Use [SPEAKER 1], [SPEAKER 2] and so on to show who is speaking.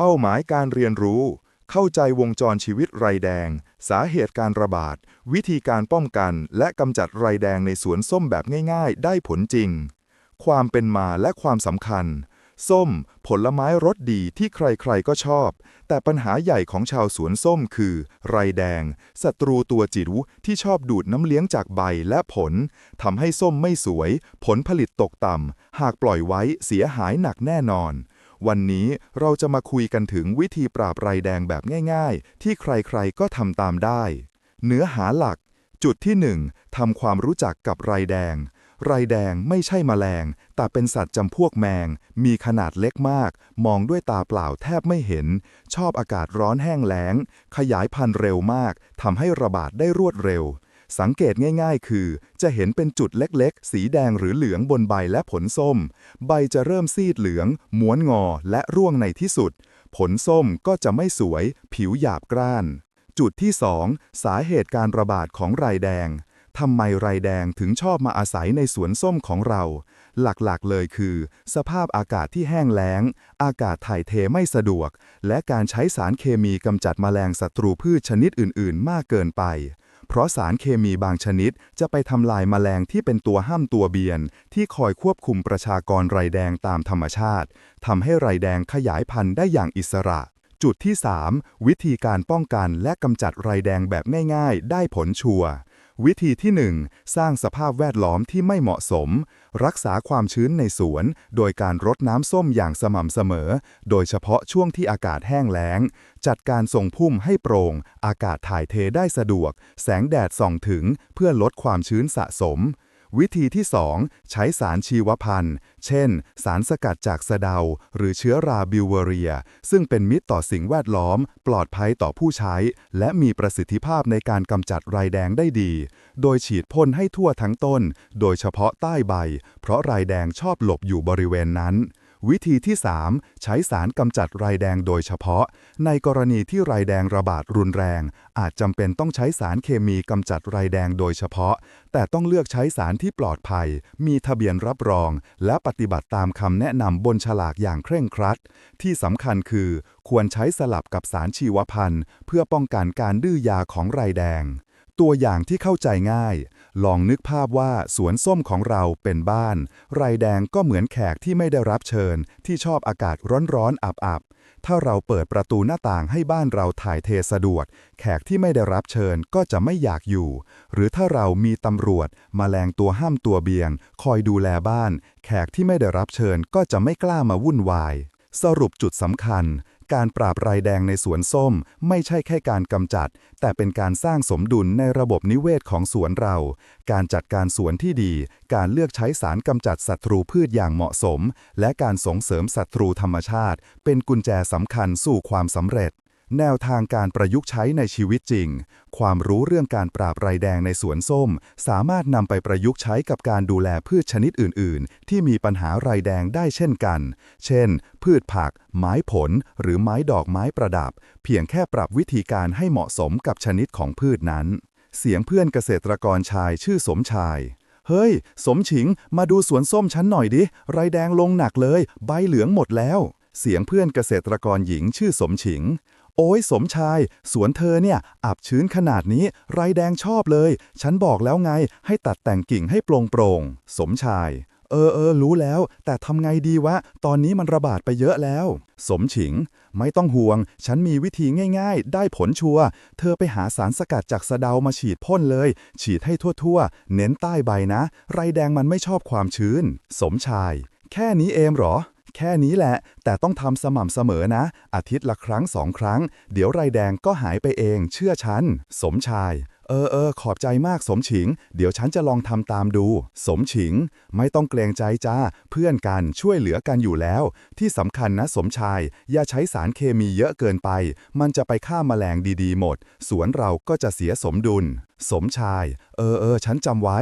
[SPEAKER 1] เป้าหมายการเรียนรู้ เข้าใจวงจรชีวิตไรแดง สาเหตุการระบาด วิธีการป้องกัน และกำจัดไรแดงในสวนส้มแบบง่าย ๆ ได้ผลจริง ความเป็นมาและความสำคัญ ส้ม ผลไม้รสดีที่ใครๆก็ชอบ แต่ปัญหาใหญ่ของชาวสวนส้มคือ ไรแดง ศัตรูตัวจิ๋วที่ชอบดูดน้ำเลี้ยงจากใบและผลทำให้ส้มไม่สวย ผลผลิตตกต่ำหากปล่อยไว้เสียหายหนักแน่นอน วันนี้เราจะมาคุยกันถึงวิธีปราบไรแดงแบบง่าย ๆ ที่ใครๆก็ทำตามได้ เนื้อหาหลัก จุดที่ 1ทำความรู้จักกับไรแดง ไรแดงไม่ใช่แมลง แต่เป็นสัตว์จำพวกแมง มีขนาดเล็กมาก มองด้วยตาเปล่าแทบไม่เห็น ชอบอากาศร้อนแห้งแล้ง ขยายพันธุ์เร็วมากทำให้ระบาดได้รวดเร็ว สังเกตง่ายๆ คือ จะเห็นเป็นจุดเล็กๆ สีแดงหรือเหลืองบนใบและผลส้ม ใบจะเริ่มซีดเหลือง ม้วนงอและร่วงในที่สุด ผลส้มก็จะไม่สวย ผิวหยาบกร้าน จุดที่ 2 สาเหตุการระบาดของไรแดงทำไมไรแดงถึงชอบมาอาศัยในสวนส้มของเรา หลักๆเลยคือ สภาพอากาศที่แห้งแล้ง อากาศถ่ายเทไม่สะดวก และการใช้สารเคมีกำจัดแมลงศัตรูพืชชนิดอื่น ๆ มากเกินไป เพราะสารเคมีบางชนิดจะไปทำลายแมลงที่เป็นตัวห้ามตัวเบียน ที่คอยควบคุมประชากรไรแดงตามธรรมชาติทำให้ไรแดงขยายพันธุ์ได้อย่างอิสระ จุดที่ 3 วิธีการป้องกันและกำจัดไรแดงแบบง่าย ๆ ได้ผลชัวร์ วิธีที่ 1 สร้างสภาพแวดล้อมที่ไม่เหมาะสม รักษาความชื้นในสวน โดยการรดน้ำส้มอย่างสม่ำเสมอ โดยเฉพาะช่วงที่อากาศแห้งแล้ง จัดการส่งพุ่มให้โปร่ง อากาศถ่ายเทได้สะดวก แสงแดดส่องถึง เพื่อลดความชื้นสะสม วิธีที่ 2 ใช้สารชีวพันธุ์เช่น สารสกัดจากสะเดา หรือเชื้อราบิวเวเรีย ซึ่งเป็นมิตรต่อสิ่งแวดล้อม ปลอดภัยต่อผู้ใช้ และมีประสิทธิภาพในการกำจัดไรแดงได้ดี โดยฉีดพ่นให้ทั่วทั้งต้น โดยเฉพาะใต้ใบ เพราะไรแดงชอบหลบอยู่บริเวณนั้น วิธีที่ 3 ใช้สารกำจัดไรแดงโดยเฉพาะ ในกรณีที่ไรแดงระบาดรุนแรง อาจจำเป็นต้องใช้สารเคมีกำจัดไรแดงโดยเฉพาะ แต่ต้องเลือกใช้สารที่ปลอดภัย มีทะเบียนรับรอง และปฏิบัติตามคำแนะนำบนฉลากอย่างเคร่งครัด ที่สำคัญคือ ควรใช้สลับกับสารชีวพันธุ์ เพื่อป้องกันการดื้อยาของไรแดง ตัวอย่างที่เข้าใจง่าย ลองนึกภาพว่าสวนส้มของเราเป็นบ้าน ไรแดงก็เหมือนแขกที่ไม่ได้รับเชิญ ที่ชอบอากาศร้อนๆอับๆ ถ้าเราเปิดประตูหน้าต่างให้บ้านเราถ่ายเทสะดวก แขกที่ไม่ได้รับเชิญก็จะไม่อยากอยู่ หรือถ้าเรามีตำรวจมแมลงตัวห้ามตัวเบียง คอยดูแลบ้าน แขกที่ไม่ได้รับเชิญก็จะไม่กล้ามาวุ่นวาย สรุปจุดสำคัญ การปราบไรแดงในสวนส้ม ไม่ใช่แค่การกำจัด แต่เป็นการสร้างสมดุลในระบบนิเวศของสวนเรา การจัดการสวนที่ดี การเลือกใช้สารกำจัดศัตรูพืชอย่างเหมาะสม และการส่งเสริมศัตรูธรรมชาติ เป็นกุญแจสำคัญสู่ความสำเร็จ แนวทางการประยุกต์ใช้ในชีวิตจริง ความรู้เรื่องการปราบไรแดงในสวนส้ม สามารถนำไปประยุกต์ใช้กับการดูแลพืชชนิดอื่น ๆ ที่มีปัญหาไรแดงได้เช่นกัน เช่น พืชผัก ไม้ผล หรือไม้ดอกไม้ประดับ เพียงแค่ปรับวิธีการให้เหมาะสมกับชนิดของพืชนั้น เสียงเพื่อนเกษตรกรชายชื่อสมชายเฮ้ย สมฉิง มาดูสวนส้มฉันหน่อยดิ ไรแดงลงหนักเลย ใบเหลืองหมดแล้ว เสียงเพื่อนเกษตรกรหญิงชื่อสมฉิง โอ้ยสมชาย สวนเธอเนี่ยอับชื้นขนาดนี้ ไรแดงชอบเลย ฉันบอกแล้วไง ให้ตัดแต่งกิ่งให้โปร่งโปร่งๆสมชาย เออเออรู้แล้ว แต่ทำไงดีวะ ตอนนี้มันระบาดไปเยอะแล้ว สมฉิง ไม่ต้องห่วง ฉันมีวิธีง่ายๆ ได้ผลชัวร์เธอไปหาสารสกัดจากสะเดามาฉีดพ่นเลย ฉีดให้ทั่วๆ เน้นใต้ใบนะ ไรแดงมันไม่ชอบความชื้น สมชาย แค่นี้เองเหรอ แค่นี้แหละ แต่ต้องทำสม่ำเสมอนะ อาทิตย์ละครั้งสองครั้ง เดี๋ยวไรแดงก็หายไปเอง เชื่อฉัน สมชาย เออเออขอบใจมากสมฉิง เดี๋ยวฉันจะลองทำตามดู สมฉิง ไม่ต้องเกรงใจจ้า เพื่อนกันช่วยเหลือกันอยู่แล้ว ที่สำคัญนะสมชาย อย่าใช้สารเคมีเยอะเกินไป มันจะไปฆ่าแมลงดีๆ หมด สวนเราก็จะเสียสมดุล สมชาย เออเออฉันจำไว้